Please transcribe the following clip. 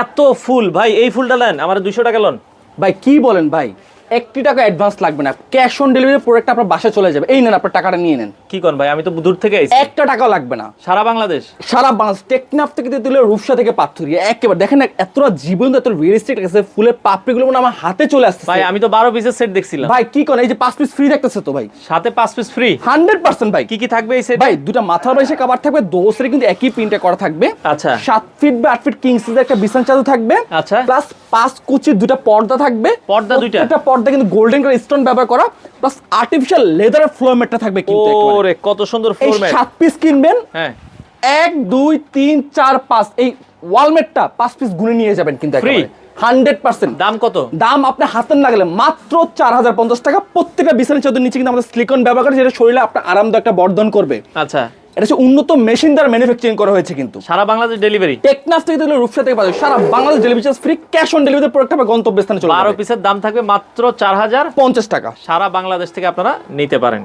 এত ফুল। ভাই এই ফুলটা নেন আমার দুশো টাকা লোন ভাই কি বলেন ভাই? একটি টাকা অ্যাডভান্স লাগবে না। ক্যাশ অন ডেলিভারি প্রোডাক্ট আপনার বাসায় চলে যাবে। এই নেন আপনার টাকাটা নিয়ে নেন। কি কন ভাই? আমি তো দূর থেকে আইছি। একটা টাকাও লাগবে না। সারা বাংলাদেশ? সারা বাংলাদেশ। টেকনাফ থেকে তুলে রূপসা থেকে পাথরিয়া একেবারে। দেখেন না এতটা জীবন্ত এত রিয়েলিস্টিক লাগছে ফুলের পাপড়িগুলো মনে আমার হাতে চলে আসছে ভাই আমি তো বারো পিসের সেট দেখছিলাম। ভাই কি করেন এই যে পাঁচ পিস ফ্রি দেখতেছে তো ভাই? সাথে পাঁচ পিস ফ্রি হান্ড্রেড পার্সেন্ট ভাই। কি কি থাকবে এই সেট ভাই দুটো মাথার বালিশে কাবার থাকবে দোসরে কিন্তু একই প্রিন্টে করা থাকবে। আচ্ছা। সাত ফিট বা আট ফিট কিং সাইজের একটা বিছানা চাদর থাকবে। আচ্ছা। প্লাস পাঁচ কুচির দুটো পর্দা থাকবে। পর্দা দুইটা? একটা পর্দা কিন্তু গোল্ডেন কালার স্টোন ব্যবহার করা প্লাস আর্টিফিশিয়াল লেদারের ফ্লোর ম্যাটটা থাকবে কিন্তু ওরে কত সুন্দর ফ্লোর ম্যাট সাত পিস কিনবেন হ্যাঁ। এক দুই তিন চার পাঁচ এই ওয়ালমেটটা পাঁচ পিস গুনে নিয়ে যাবেন কিন্তু Free? হান্ড্রেড পার্সেন্ট দাম কত? দাম আপনি হাতের না গেলে মাত্র চার হাজার পঞ্চাশ টাকা। প্রত্যেকটা বিছানা চাদর নিচে কিন্তু আমাদের স্লিকন ব্যবহার করে যেটা শরীরে আপনার আরামদায়ক একটা বর্ধন করবে। আচ্ছা। এটা হচ্ছে উন্নত মেশিন দ্বারা ম্যানুফ্যাকচারিং করা হয়েছে কিন্তু। সারা বাংলাদেশ ডেলিভারি টেকনাফ থেকে তাহলে রূপসা থেকে পাবে সারা Bangladesh delivery charge free cash on delivery product আপনার গন্তব্যস্থানে চলে যাবে। পিসের দাম থাকবে মাত্র চার হাজার। পঞ্চাশ টাকা। সারা বাংলাদেশ থেকে আপনারা নিতে পারেন।